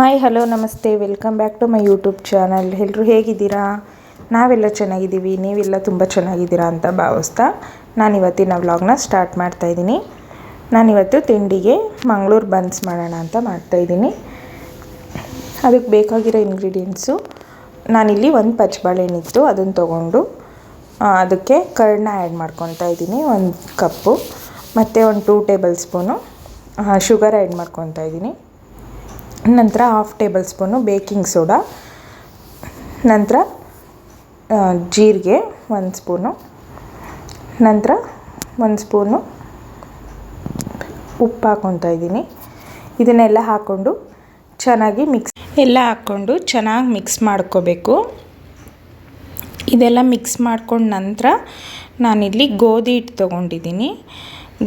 Hi, hello, ನಮಸ್ತೆ. Welcome back to my YouTube channel. ಎಲ್ಲರೂ ಹೇಗಿದ್ದೀರಾ? ನಾವೆಲ್ಲ ಚೆನ್ನಾಗಿದ್ದೀವಿ. ನೀವೆಲ್ಲ ತುಂಬ ಚೆನ್ನಾಗಿದ್ದೀರಾ ಅಂತ ಭಾವಿಸ್ತಾ ನಾನು ಇವತ್ತಿನ ವ್ಲಾಗ್ನ ಸ್ಟಾರ್ಟ್ ಮಾಡ್ತಾಯಿದ್ದೀನಿ ನಾನಿವತ್ತು ತಿಂಡಿಗೆ ಮಂಗಳೂರು ಬನ್ಸ್ ಮಾಡೋಣ ಅಂತ ಮಾಡ್ತಾಯಿದ್ದೀನಿ ಅದಕ್ಕೆ ಬೇಕಾಗಿರೋ ಇಂಗ್ರೀಡಿಯೆಂಟ್ಸು ನಾನಿಲ್ಲಿ ಒಂದು ಪಚ್ಚಬಾಳೆಹಣ್ಣಿತ್ತು ಅದನ್ನು ತೊಗೊಂಡು ಅದಕ್ಕೆ ಕರ್ಡನ್ನ ಆ್ಯಡ್ ಮಾಡ್ಕೊತಾ ಇದ್ದೀನಿ ಒಂದು ಕಪ್ಪು. ಮತ್ತು ಒಂದು two tablespoon sugar add ಮಾಡ್ಕೊತಾ ಇದ್ದೀನಿ. ನಂತರ half tablespoon baking soda ನಂತರ ಜೀರಿಗೆ ಒಂದು ಸ್ಪೂನು ನಂತರ ಒಂದು ಸ್ಪೂನು ಉಪ್ಪು ಹಾಕ್ಕೊತಾ ಇದ್ದೀನಿ. ಇದನ್ನೆಲ್ಲ ಹಾಕ್ಕೊಂಡು ಚೆನ್ನಾಗಿ ಮಿಕ್ಸ್ ಎಲ್ಲ ಹಾಕ್ಕೊಂಡು ಚೆನ್ನಾಗಿ ಮಿಕ್ಸ್ ಮಾಡ್ಕೋಬೇಕು. ಇದೆಲ್ಲ ಮಿಕ್ಸ್ ಮಾಡ್ಕೊಂಡ ನಂತರ ನಾನಿಲ್ಲಿ ಗೋಧಿ ಹಿಟ್ಟು ತೊಗೊಂಡಿದ್ದೀನಿ.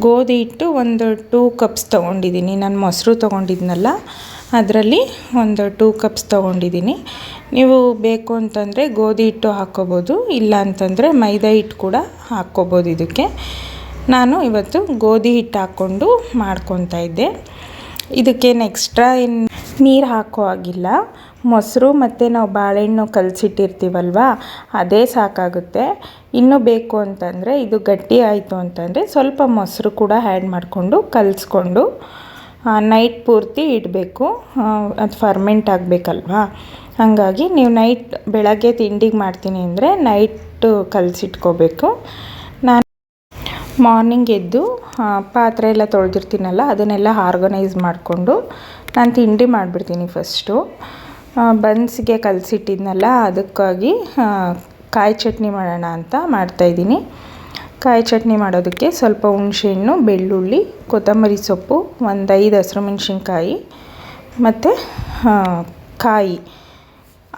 ಗೋಧಿ ಹಿಟ್ಟು ಒಂದು ಟೂ ಕಪ್ಸ್ ತೊಗೊಂಡಿದ್ದೀನಿ. ನಾನು ಮೊಸರು ತೊಗೊಂಡಿದ್ನಲ್ಲ ಅದರಲ್ಲಿ ಒಂದು ಟೂ ಕಪ್ಸ್ ತೊಗೊಂಡಿದ್ದೀನಿ. ನೀವು ಬೇಕು ಅಂತಂದರೆ ಗೋಧಿ ಹಿಟ್ಟು ಹಾಕ್ಕೋಬೋದು ಇಲ್ಲ ಅಂತಂದರೆ ಮೈದಾ ಹಿಟ್ಟು ಕೂಡ ಹಾಕ್ಕೋಬೋದು ಇದಕ್ಕೆ. ನಾನು ಇವತ್ತು ಗೋಧಿ ಹಿಟ್ಟು ಹಾಕ್ಕೊಂಡು ಮಾಡ್ಕೊತಾ ಇದ್ದೆ. ಇದಕ್ಕೇನು ಎಕ್ಸ್ಟ್ರಾ ಏನು ನೀರು ಹಾಕೋ ಹಾಗಿಲ್ಲ. ಮೊಸರು ಮತ್ತು ನಾವು ಬಾಳೆಹಣ್ಣು ಕಲಸಿಟ್ಟಿರ್ತೀವಲ್ವ, ಅದೇ ಸಾಕಾಗುತ್ತೆ. ಇನ್ನೂ ಬೇಕು ಅಂತಂದರೆ ಇದು ಗಟ್ಟಿ ಆಯಿತು ಅಂತಂದರೆ ಸ್ವಲ್ಪ ಮೊಸರು ಕೂಡ ಆ್ಯಡ್ ಮಾಡಿಕೊಂಡು ಕಲಿಸ್ಕೊಂಡು ನೈಟ್ ಪೂರ್ತಿ ಇಡಬೇಕು. ಅದು ಫರ್ಮೆಂಟ್ ಆಗಬೇಕಲ್ವಾ? ಹಾಗಾಗಿ ನೀವು ನೈಟ್ ಬೆಳಗ್ಗೆ ತಿಂಡಿಗೆ ಮಾಡ್ತೀನಿ ಅಂದರೆ ನೈಟು ಕಲಸಿಟ್ಕೋಬೇಕು. ನಾನು ಮಾರ್ನಿಂಗ್ ಎದ್ದು ಪಾತ್ರೆ ಎಲ್ಲ ತೊಳೆದಿರ್ತೀನಲ್ಲ, ಅದನ್ನೆಲ್ಲ ಆರ್ಗನೈಸ್ ಮಾಡಿಕೊಂಡು ನಾನು ತಿಂಡಿ ಮಾಡಿಬಿಡ್ತೀನಿ ಫಸ್ಟು ಬನ್ಸ್ಗೆ ಕಲಸಿಟ್ಟಿದ್ನಲ್ಲ, ಅದಕ್ಕಾಗಿ ಕಾಯಿ ಚಟ್ನಿ ಮಾಡೋಣ ಅಂತ ಮಾಡ್ತಾಯಿದ್ದೀನಿ ಕಾಯಿ ಚಟ್ನಿ ಮಾಡೋದಕ್ಕೆ ಸ್ವಲ್ಪ ಹುಣಸೆಹಣ್ಣು ಬೆಳ್ಳುಳ್ಳಿ, ಕೊತ್ತಂಬರಿ ಸೊಪ್ಪು ಒಂದು ಐದು ಹಸಿರು ಮೆಣಸಿನ್ಕಾಯಿ ಮತ್ತು ಕಾಯಿ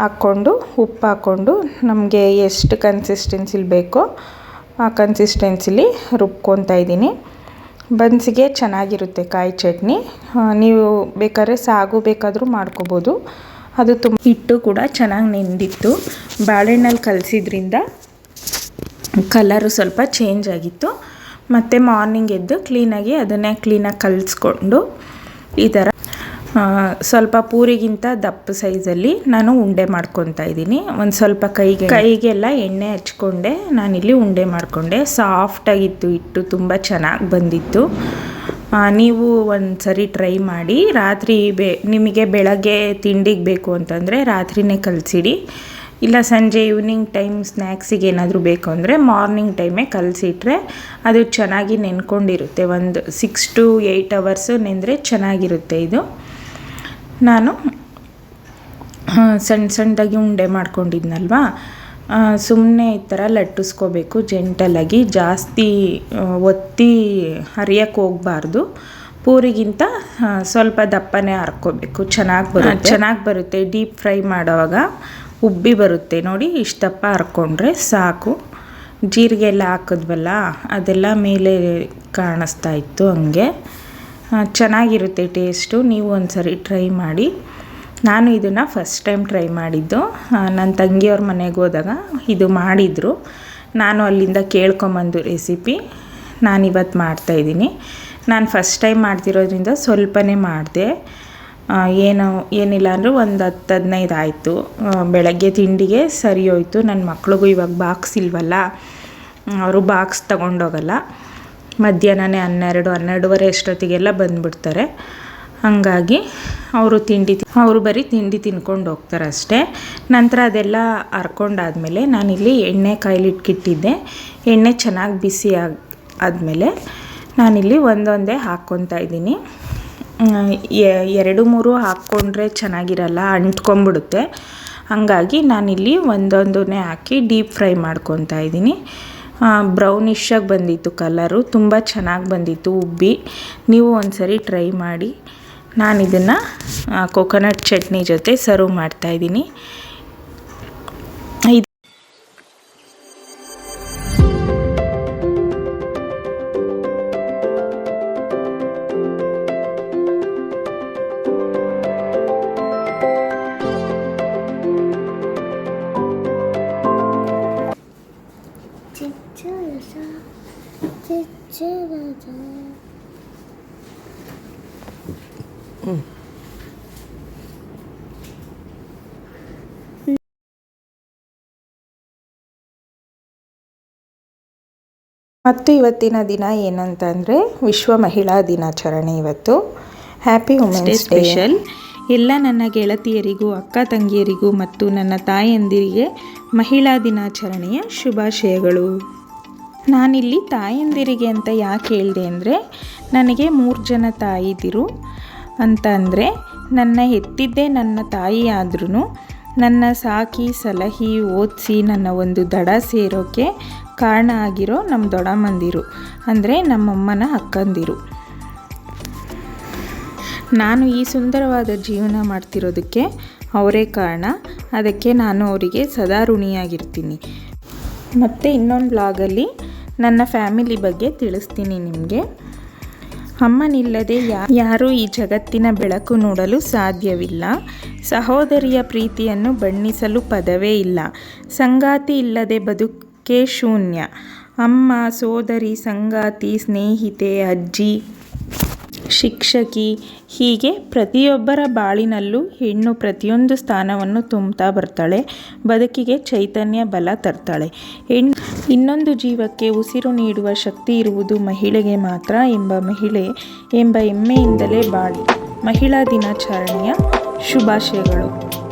ಹಾಕ್ಕೊಂಡು, ಉಪ್ಪು ಹಾಕ್ಕೊಂಡು ನಮಗೆ ಎಷ್ಟು ಕನ್ಸಿಸ್ಟೆನ್ಸಿಲಿ ಬೇಕೋ ಆ ಕನ್ಸಿಸ್ಟೆನ್ಸಿಲಿ ರುಬ್ಕೊತಾ ಇದ್ದೀನಿ. ಬನ್ಸಿಗೆ ಚೆನ್ನಾಗಿರುತ್ತೆ ಕಾಯಿ ಚಟ್ನಿ. ನೀವು ಬೇಕಾದ್ರೆ ಸಾಗು ಬೇಕಾದರೂ ಮಾಡ್ಕೋಬೋದು. ಅದು ತುಂಬ ಹಿಟ್ಟು ಕೂಡ ಚೆನ್ನಾಗಿ ನೆಂದಿತ್ತು. ಬಾಳೆಹಣ್ಣಲ್ಲಿ ಕಲಸಿದ್ರಿಂದ ಕಲರು ಸ್ವಲ್ಪ ಚೇಂಜ್ ಆಗಿತ್ತು. ಮತ್ತು ಮಾರ್ನಿಂಗ್ ಎದ್ದು ಕ್ಲೀನಾಗಿ ಅದನ್ನೇ ಕ್ಲೀನಾಗಿ ಕಲಿಸ್ಕೊಂಡು ಈ ಥರ ಸ್ವಲ್ಪ ಪೂರಿಗಿಂತ ದಪ್ಪ ಸೈಜಲ್ಲಿ ನಾನು ಉಂಡೆ ಮಾಡ್ಕೊತಾ ಇದ್ದೀನಿ. ಒಂದು ಸ್ವಲ್ಪ ಕೈಗೆ ಕೈಗೆಲ್ಲ ಎಣ್ಣೆ ಹಚ್ಕೊಂಡೆ. ನಾನಿಲ್ಲಿ ಉಂಡೆ ಮಾಡಿಕೊಂಡೆ. ಸಾಫ್ಟಾಗಿತ್ತು ಹಿಟ್ಟು ತುಂಬ ಚೆನ್ನಾಗಿ ಬಂದಿತ್ತು. ನೀವು ಒಂದು ಸರಿ ಟ್ರೈ ಮಾಡಿ. ರಾತ್ರಿ ಬೆ ನಿಮಗೆ ಬೆಳಗ್ಗೆ ತಿಂಡಿಗೆ ಬೇಕು ಅಂತಂದರೆ ರಾತ್ರಿನೇ ಕಲಸಿಡಿ. ಇಲ್ಲ ಸಂಜೆ ಈವ್ನಿಂಗ್ ಟೈಮ್ ಸ್ನ್ಯಾಕ್ಸಿಗೆ ಏನಾದರೂ ಬೇಕು ಅಂದರೆ ಮಾರ್ನಿಂಗ್ ಟೈಮೇ ಕಲಸಿಟ್ರೆ ಅದು ಚೆನ್ನಾಗಿ ನೆನ್ಕೊಂಡಿರುತ್ತೆ. ಒಂದು ಸಿಕ್ಸ್ ಟು ಏಯ್ಟ್ ಅವರ್ಸು ನೆಂದರೆ ಚೆನ್ನಾಗಿರುತ್ತೆ ಇದು. ನಾನು ಸಣ್ಣ ಸಣ್ಣದಾಗಿ ಉಂಡೆ ಮಾಡ್ಕೊಂಡಿದ್ನಲ್ವಾ? ಸುಮ್ಮನೆ ಈ ಥರ ಲಟ್ಟಿಸ್ಕೋಬೇಕು ಜೆಂಟಲಾಗಿ ಜಾಸ್ತಿ ಒತ್ತಿ ಹರಿಯಕ್ಕೆ ಹೋಗಬಾರ್ದು. ಪೂರಿಗಿಂತ ಸ್ವಲ್ಪ ದಪ್ಪನೇ ಹರ್ಕೋಬೇಕು. ಚೆನ್ನಾಗಿ ಬರುತ್ತೆ. ಚೆನ್ನಾಗಿ ಬರುತ್ತೆ. ಡೀಪ್ ಫ್ರೈ ಮಾಡೋವಾಗ ಉಬ್ಬಿ ಬರುತ್ತೆ ನೋಡಿ, ಇಷ್ಟಪ್ಪ ಹರ್ಕೊಂಡ್ರೆ ಸಾಕು. ಜೀರಿಗೆ ಎಲ್ಲ ಹಾಕಿದ್ವಲ್ಲ, ಅದೆಲ್ಲ ಮೇಲೆ ಕಾಣಿಸ್ತಾ ಇತ್ತು ಹಂಗೆ. ಚೆನ್ನಾಗಿರುತ್ತೆ ಟೇಸ್ಟು, ನೀವು ಒಂದು ಸರಿ ಟ್ರೈ ಮಾಡಿ. ನಾನು ಇದನ್ನು ಫಸ್ಟ್ ಟೈಮ್ ಟ್ರೈ ಮಾಡಿದ್ದು. ನನ್ನ ತಂಗಿಯವ್ರ ಮನೆಗೆ ಹೋದಾಗ ಇದು ಮಾಡಿದರು. ನಾನು ಅಲ್ಲಿಂದ ಕೇಳ್ಕೊಂಬಂದು ರೆಸಿಪಿ. ನಾನಿವತ್ತು ಮಾಡ್ತಾಯಿದ್ದೀನಿ ನಾನು ಫಸ್ಟ್ ಟೈಮ್ ಮಾಡ್ತಿರೋದ್ರಿಂದ ಸ್ವಲ್ಪನೇ ಮಾಡಿದೆ. ಏನು, ಏನಿಲ್ಲ ಅಂದರೂ ಒಂದು ಹತ್ತು ಹದಿನೈದು ಆಯಿತು. ಬೆಳಗ್ಗೆ ತಿಂಡಿಗೆ ಸರಿ ಹೋಯ್ತು. ನನ್ನ ಮಕ್ಳಿಗೂ ಇವಾಗ ಬಾಕ್ಸ್ ಇಲ್ವಲ್ಲ, ಅವರು ಬಾಕ್ಸ್ ತಗೊಂಡೋಗಲ್ಲ. ಮಧ್ಯಾಹ್ನನೇ ಹನ್ನೆರಡು, ಹನ್ನೆರಡುವರೆ ಅಷ್ಟೊತ್ತಿಗೆಲ್ಲ ಬಂದುಬಿಡ್ತಾರೆ. ಹಾಗಾಗಿ ಅವರು ತಿಂಡಿ ಅವರು ಬರೀ ತಿಂಡಿ ತಿನ್ಕೊಂಡು ಹೋಗ್ತಾರೆ ಅಷ್ಟೇ. ನಂತರ ಅದೆಲ್ಲ ಹರ್ಕೊಂಡಾದಮೇಲೆ ನಾನಿಲ್ಲಿ ಎಣ್ಣೆ ಕಾಯಿಲಿಟ್ಕಿಟ್ಟಿದ್ದೆ. ಎಣ್ಣೆ ಚೆನ್ನಾಗಿ ಬಿಸಿ ಆಗಿ, ಆದಮೇಲೆ ನಾನಿಲ್ಲಿ ಒಂದೊಂದೇ ಹಾಕ್ಕೊತಾ ಇದ್ದೀನಿ. ಎರಡು ಮೂರು ಹಾಕ್ಕೊಂಡ್ರೆ ಚೆನ್ನಾಗಿರಲ್ಲ ಅಂಟ್ಕೊಂಬಿಡುತ್ತೆ ಹಾಗಾಗಿ ನಾನಿಲ್ಲಿ ಒಂದೊಂದನ್ನೇ ಹಾಕಿ ಡೀಪ್ ಫ್ರೈ ಮಾಡ್ಕೊತಾ ಇದ್ದೀನಿ. ಬ್ರೌನಿಷಾಗಿ ಬಂದಿತ್ತು ಕಲರು, ತುಂಬ ಚೆನ್ನಾಗಿ ಬಂದಿತ್ತು ಉಬ್ಬಿ. ನೀವು ಒಂದ್ಸರಿ ಟ್ರೈ ಮಾಡಿ. ನಾನಿದನ್ನು ಕೊಕೊನಟ್ ಚಟ್ನಿ ಜೊತೆ ಸರ್ವ್ ಮಾಡ್ತಾಯಿದ್ದೀನಿ ಮತ್ತು ಇವತ್ತಿನ ದಿನ ಏನಂತಂದರೆ ವಿಶ್ವ ಮಹಿಳಾ ದಿನಾಚರಣೆ ಇವತ್ತು. ಹ್ಯಾಪಿ ವುಮೆನ್ಸ್ ಡೇ ಎಲ್ಲ ನನ್ನ ಗೆಳತಿಯರಿಗೂ ಅಕ್ಕ ತಂಗಿಯರಿಗೂ ಮತ್ತು ನನ್ನ ತಾಯಂದಿರಿಗೆ ಮಹಿಳಾ ದಿನಾಚರಣೆಯ ಶುಭಾಶಯಗಳು. ನಾನಿಲ್ಲಿ ತಾಯಂದಿರಿಗೆ ಅಂತ ಯಾಕೆ ಹೇಳಿದೆ ಅಂದರೆ, ನನಗೆ ಮೂರು ಜನ ತಾಯಿದಿರು ಅಂತ ಅಂದರೆ, ನನ್ನ ಹೆತ್ತಿದ್ದೇ ನನ್ನ ತಾಯಿ ಆದ್ರೂ ನನ್ನ ಸಾಕಿ ಸಲಹಿ ಓದಿಸಿ ನನ್ನ ಒಂದು ದಡ ಸೇರೋಕ್ಕೆ ಕಾರಣ ಆಗಿರೋ ನಮ್ಮ ದೊಡ್ಡಮ್ಮಂದಿರು, ಅಂದರೆ ನಮ್ಮಮ್ಮನ ಅಕ್ಕಂದಿರು. ನಾನು ಈ ಸುಂದರವಾದ ಜೀವನ ಮಾಡ್ತಿರೋದಕ್ಕೆ ಅವರೇ ಕಾರಣ. ಅದಕ್ಕೆ ನಾನು ಅವರಿಗೆ ಸದಾ ಋಣಿಯಾಗಿರ್ತೀನಿ. ಮತ್ತು ಇನ್ನೊಂದು ಬ್ಲಾಗಲ್ಲಿ ನನ್ನ ಫ್ಯಾಮಿಲಿ ಬಗ್ಗೆ ತಿಳಿಸ್ತೀನಿ ನಿಮಗೆ. ಅಮ್ಮನಿಲ್ಲದೆ ಯಾ, ಯಾರೂ ಈ ಜಗತ್ತಿನ ಬೆಳಕು ನೋಡಲು ಸಾಧ್ಯವಿಲ್ಲ. ಸಹೋದರಿಯ ಪ್ರೀತಿಯನ್ನು ಬಣ್ಣಿಸಲು ಪದವೇ ಇಲ್ಲ. ಸಂಗಾತಿ ಇಲ್ಲದೆ ಬದುಕೇ ಶೂನ್ಯ. ಅಮ್ಮ, ಸೋದರಿ, ಸಂಗಾತಿ, ಸ್ನೇಹಿತೆ, ಅಜ್ಜಿ, ಶಿಕ್ಷಕಿ ಹೀಗೆ ಪ್ರತಿಯೊಬ್ಬರ ಬಾಳಿನಲ್ಲೂ ಹೆಣ್ಣು ಪ್ರತಿಯೊಂದು ಸ್ಥಾನವನ್ನು ತುಂಬ್ತಾ ಬರ್ತಾಳೆ. ಬದುಕಿಗೆ ಚೈತನ್ಯ ಬಲ ತರ್ತಾಳೆ. ಹೆಣ್ಣು ಇನ್ನೊಂದು ಜೀವಕ್ಕೆ ಉಸಿರು ನೀಡುವ ಶಕ್ತಿ ಇರುವುದು ಮಹಿಳೆಗೆ ಮಾತ್ರ ಎಂಬ ಮಹಿಳೆ ಎಂಬ ಹೆಮ್ಮೆಯಿಂದಲೇ ಬಾಳಿ. ಮಹಿಳಾ ದಿನಾಚರಣೆಯ ಶುಭಾಶಯಗಳು.